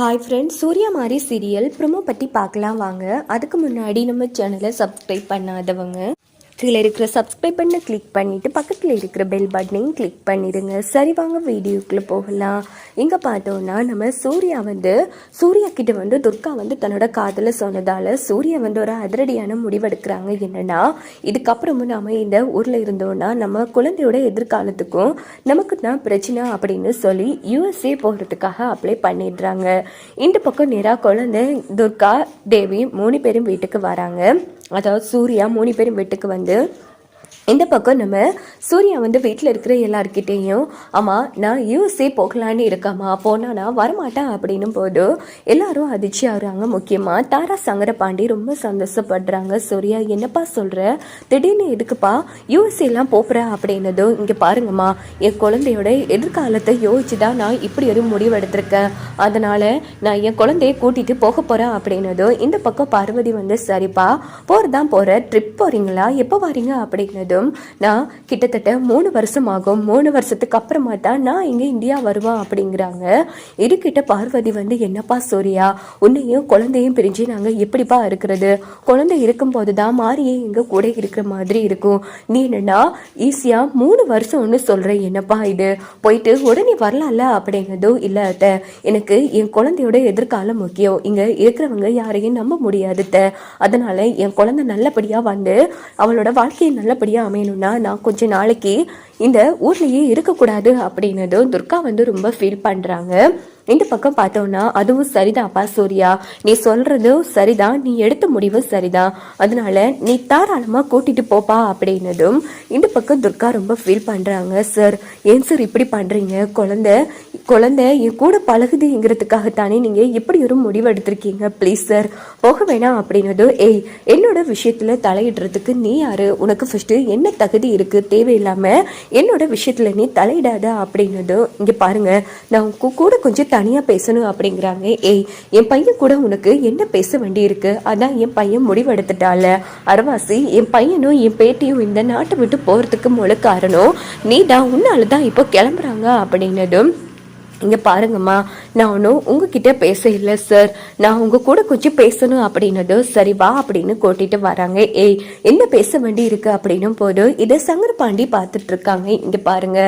Hi friends Surya மாதிரி serial promo பற்றி பார்க்கலாம் வாங்க. அதுக்கு முன்னாடி நம்ம சேனலை சப்ஸ்கிரைப் பண்ணாதவங்க. கீழே இருக்கிற சப்ஸ்கிரைப் பண்ண கிளிக் பண்ணிவிட்டு பக்கத்தில் இருக்கிற பெல் பட்டனையும் கிளிக் பண்ணிடுங்க. சரி வாங்க வீடியோக்குள்ளே போகலாம். இங்கே பார்த்தோன்னா நம்ம சூர்யா வந்து சூர்யா கிட்ட வந்து துர்கா வந்து தன்னோட காதில் சொன்னதால் சூர்யா வந்து ஒரு அதிரடியான முடிவெடுக்கிறாங்க. என்னென்னா இதுக்கப்புறமும் நாம் இந்த ஊரில் இருந்தோன்னா நம்ம குழந்தையோட எதிர்காலத்துக்கும் நமக்கு தான் பிரச்சனை அப்படின்னு சொல்லி யூஎஸ்ஏ போகிறதுக்காக அப்ளை பண்ணிடுறாங்க. இந்த பக்கம் நேராக குழந்தை துர்கா தேவி மூணு பேரும் வீட்டுக்கு வராங்க. அதாவது சூர்யா மூணு பேரும் வீட்டுக்கு வந்து ainda இந்த பக்கம் நம்ம சூர்யா வந்து வீட்டில் இருக்கிற எல்லாருக்கிட்டேயும் ஆமாம் நான் யூஎஸ்ஏ போகலான்னு இருக்கம்மா போனால் நான் வரமாட்டேன் அப்படின்னும் போது எல்லாரும் அதிர்ச்சி ஆகுறாங்க. முக்கியமாக தாரா சங்கரபாண்டி ரொம்ப சந்தோஷப்படுறாங்க. சூர்யா என்னப்பா சொல்கிற திடீர்னு எதுக்குப்பா யூஎஸ்ஏலாம் போகிற? அப்படின்னதும் இங்கே பாருங்கம்மா என் குழந்தையோட எதிர்காலத்தை யோசிச்சு தான் நான் இப்படி ஒரு முடிவு எடுத்திருக்கேன். அதனால் நான் என் குழந்தைய கூட்டிகிட்டு போக போகிறேன் அப்படின்னதும் இந்த பக்கம் பார்வதி வந்து சரிப்பா போகிறதான் போகிற ட்ரிப் போகிறீங்களா எப்போ வரீங்க? அப்படின்னதும் நான் கிட்டத்தட்ட மூணு வருஷம் ஆகும் மூணு வருஷத்துக்கு அப்புறமா தான் நான் இங்கே இந்தியா வருவான் அப்படிங்கிறாங்க. இதுக்கிட்ட பார்வதி வந்து என்னப்பா சூர்யா? உன்னையும் குழந்தையும் பிரிஞ்சு நாங்கள் எப்படிப்பா இருக்கிறது? குழந்தை இருக்கும்போது தான் மாரியே எங்கள் கூட இருக்கிற மாதிரி இருக்கும். நீ என்னன்னா ஈஸியாக மூணு வருஷம்னு சொல்கிற என்னப்பா இது? போயிட்டு உடனே வரலாம்ல? அப்படிங்கிறதும் இல்லை அத்தை. எனக்கு என் குழந்தையோட எதிர்காலம் முக்கியம். இங்கே இருக்கிறவங்க யாரையும் நம்ப முடியாது அத்தை. அதனால என் குழந்தை நல்லபடியாக வந்து அவளோட வாழ்க்கையை நல்லபடியாக அமையணும்னா நான் கொஞ்ச நாளைக்கு இந்த ஊர்லேயே இருக்கக்கூடாது அப்படின்னதும் துர்கா வந்து ரொம்ப ஃபீல் பண்ணுறாங்க இந்த பக்கம் பார்த்தோம்னா அதுவும் சரிதான்ப்பா சூர்யா. நீ சொல்றதும் சரிதான் நீ எடுத்த முடிவும் சரிதான். அதனால நீ தாராளமாக கூட்டிட்டு போப்பா அப்படின்னதும் இந்த பக்கம் துர்கா ரொம்ப ஃபீல் பண்ணுறாங்க சார் ஏன் சார் இப்படி பண்ணுறீங்க குழந்தை குழந்தை என் கூட பழகுதுங்கிறதுக்காகத்தானே நீங்கள் இப்படி ஒரு முடிவு எடுத்திருக்கீங்க? ப்ளீஸ் சார் போக வேணாம் அப்படின்னதும் ஏய் என்னோட விஷயத்தில் தலையிடுறதுக்கு நீ யாரு? உனக்கு ஃபஸ்ட்டு என்ன தகுதி இருக்குது தேவையில்லாமல் என்னோட விஷயத்தில் நீ தலையிடாத அப்படின்னதும் இங்கே பாருங்கள் நான் உங்க கூட கொஞ்சம் தனியாக பேசணும் அப்படிங்கிறாங்க. ஏய் என் பையன் கூட உனக்கு என்ன பேச வேண்டி இருக்கு? அதான் என் பையன் முடிவெடுத்துட்டால அரவாசி என் பையனும் என் பேட்டியும் இந்த நாட்டை விட்டு போகிறதுக்கு முழு காரணம் நீ தான். உன்னால தான் இப்போ கிளம்புறாங்க அப்படின்னதும் இங்கே பாருங்கம்மா நான் ஒன்றும் உங்ககிட்ட பேச இல்லை சார் நான் உங்கள் கூட கொஞ்சம் பேசணும் அப்படின்னது சரி வா அப்படின்னு கூட்டிட்டு வராங்க. ஏய் என்ன பேச வேண்டி இருக்கு அப்படின்னும் போது இதை சங்கரபாண்டி பார்த்துட்டு இருக்காங்க. இங்கே பாருங்க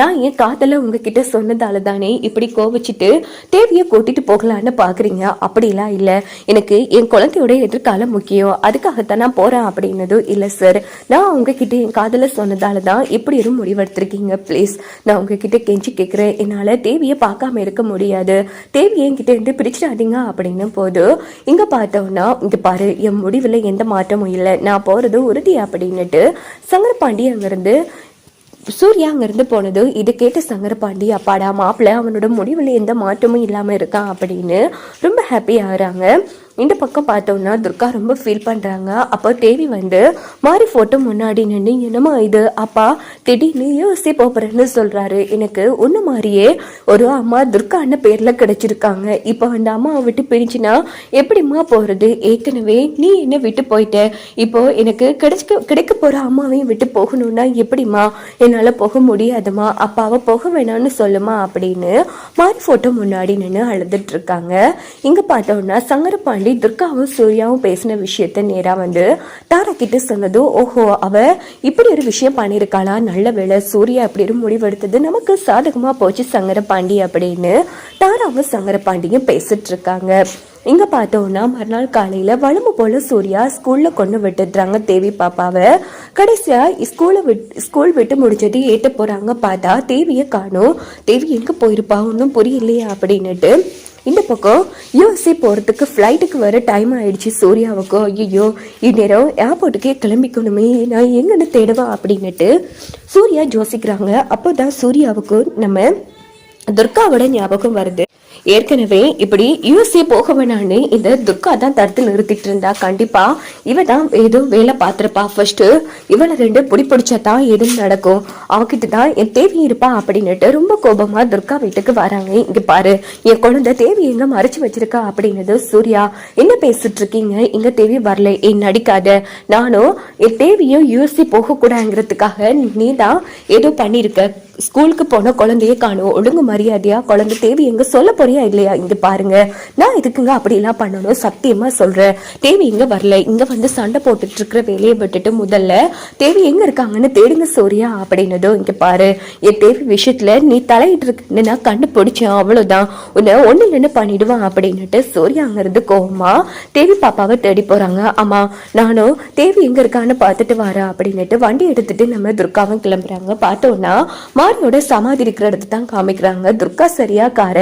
நான் என் காதலை உங்ககிட்ட சொன்னதால தானே இப்படி கோவிச்சிட்டு தேவியை கூட்டிட்டு போகலான்னு பார்க்குறீங்க அப்படிலாம் இல்லை. எனக்கு என் குழந்தையோட எதிர்காலம் முக்கியம். அதுக்காகத்தான் நான் போகிறேன் அப்படின்னதும் இல்லை சார் நான் உங்ககிட்ட என் காதலை சொன்னதால தான் இப்படி ஒரு முடிவெடுத்திருக்கீங்க ப்ளீஸ் நான் உங்ககிட்ட கெஞ்சி கேட்குறேன் என்னால் தேவியை பார்க்காம இருக்க முடியாது. தேவி என்கிட்ட இருந்து பிரிச்சிடாதீங்க அப்படின்னும் போது இங்க பார்த்தோம்னா இங்க பாரு என் முடிவில் எந்த மாற்றமும் இல்லை. நான் போறது உறுதி அப்படின்னுட்டு சங்கரபாண்டி அங்கிருந்து சூர்யா அங்கிருந்து போனது இது கேட்ட சங்கரபாண்டி அப்பாடா மாப்பிள்ள அவனோட முடிவில் எந்த மாற்றமும் இல்லாமல் இருக்கான் அப்படின்னு ரொம்ப ஹாப்பி ஆகிறாங்க. இந்த பக்கம் பார்த்தோம்னா துர்கா ரொம்ப ஃபீல் பண்ணுறாங்க அப்போ தேவி வந்து மாறி ஃபோட்டோ முன்னாடி நின்று என்னம்மா இது? அப்பா திடீர்னு யோசி போகிறேன்னு சொல்கிறாரு எனக்கு ஒன்று மாதிரியே ஒரு அம்மா துர்கான்னு பேரில் கிடைச்சிருக்காங்க. இப்போ அந்த அம்மாவை விட்டு பிரிஞ்சுனா எப்படிம்மா போகிறது ஏற்கனவே நீ என்ன விட்டு போயிட்ட. இப்போ எனக்கு கிடைச்சிக்க கிடைக்க போகிற அம்மாவையும் விட்டு போகணும்னா எப்படிம்மா? என்னால் போக முடியாதுமா அப்பாவை போக வேணாம்னு சொல்லுமா அப்படின்னு மாறி ஃபோட்டோ முன்னாடி நின்று அழுதுட்டு இருக்காங்க. இங்கே பார்த்தோம்னா சங்கரபாண்டி துர்காவும் சூர்யாவும் பேசின விஷயத்த நேராக வந்து தாரா கிட்ட சொன்னதும் ஓஹோ அவ இப்படி ஒரு விஷயம் பண்ணியிருக்காளா? நல்ல வேளை சூர்யா அப்படி ஒரு முடிவெடுத்தது நமக்கு சாதகமாக போச்சு சங்கரபாண்டி அப்படின்னு தாராவும் சங்கரபாண்டியும் பேசிட்டு இருக்காங்க இங்க பார்த்தோம்னா மறுநாள் காலையில வழம்பு போல சூர்யா ஸ்கூல்ல கொண்டு விட்டுடுறாங்க தேவி பாப்பாவை. கடைசியா ஸ்கூலை விட் ஸ்கூல் விட்டு முடிச்சுட்டு ஏற்ற போறாங்க. பார்த்தா தேவியை காணும். தேவி எங்க போயிருப்பா? ஒன்றும் புரியலையே அப்படின்னுட்டு இந்த பக்கம் யூஎஸ்ஏ போகிறதுக்கு ஃப்ளைட்டுக்கு வர டைம் ஆயிடுச்சு சூர்யாவுக்கும் ஐயோ இந்நேரம் ஏர்போர்ட்டுக்கே கிளம்பிக்கணுமே நான் எங்கன்னு தேடுவா அப்படின்னுட்டு சூர்யா ஜோசிக்கிறாங்க அப்போ தான் சூர்யாவுக்கும் நம்ம துர்காவோட ஞாபகம் வருது. ஏற்கனவே இப்படி யூஎஸ்ஏ போக வேணான்னு இந்த துர்கா தான் தடுத்து நிறுத்திட்டு இருந்தா கண்டிப்பா இவ தான் ஏதோ வேலை பார்த்துருப்பா. ஃபர்ஸ்ட் இவளை ரெண்டு பிடி பிடிச்சா தான் எதுவும் நடக்கும். அவகிட்ட தான் என் தேவி இருப்பா அப்படின்னுட்டு ரொம்ப கோபமா துர்கா வீட்டுக்கு வராங்க. இங்க பாரு என் குழந்தை தேவி எங்க மறைச்சு வச்சிருக்கா அப்படின்னது சூர்யா. என்ன பேசிட்டு இருக்கீங்க? இங்க தேவி வரல. ஏன் நடிக்காத. நானும் என் தேவியும் யூஎஸ்ஏ போகக்கூடாதுங்கிறதுக்காக நீ தான் ஏதோ பண்ணிருக்க ஸ்கூலுக்கு போன குழந்தையே காணும் ஒழுங்கு மரியாதையா குழந்தை தேவி எங்க சொல்ல போறியா இல்லையா? இங்க பாருங்க. நான் இதுக்குங்க அப்படிலாம் பண்ணணும்? சத்தியமா சொல்றேன். தேவி இங்க வரல. இங்க வந்து சண்டை போட்டுட்டு இருக்கிற வேலையை விட்டுட்டு முதல்ல தேவி எங்க இருக்காங்கன்னு தேடுங்க சோரியா அப்படின்னதும் இங்க பாரு. என் தேவி விஷயத்துல நீ தலையிட்டு இருக்குன்னு நான் கண்டுபிடிச்சேன் அவ்வளவுதான். உன்னை ஒண்ணு இல்லைன்னு பண்ணிடுவான் அப்படின்னுட்டு சூர்யா அங்கிருந்து கோவமா தேவி பாப்பாவை தேடி போறாங்க. ஆமா நானும் தேவி எங்க இருக்கான்னு பார்த்துட்டு வரேன் அப்படின்னுட்டு வண்டி எடுத்துட்டு நம்ம துர்காவும் கிளம்புறாங்க. பார்த்தோம்னா மாரியோட சமாதி இருக்கிற இடத்து தான் காமிக்கிறாங்க. துர்கா சரியா கார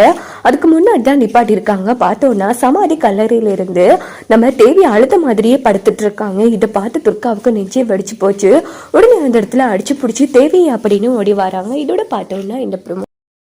அதுக்கு முன்னாடி தான் நிப்பாட்டி இருக்காங்க பார்த்தோம்னா சமாதி கல்லறையில இருந்து நம்ம தேவி அழுத மாதிரியே படுத்துட்டு இருக்காங்க. இதை பார்த்து துர்காவுக்கு நெஞ்சே வெடிச்சு போச்சு. உடனே அந்த இடத்துல அடிச்சு பிடிச்சி தேவி அப்படின்னு ஓடி வராங்க. இதோட பார்த்தோன்னா இந்த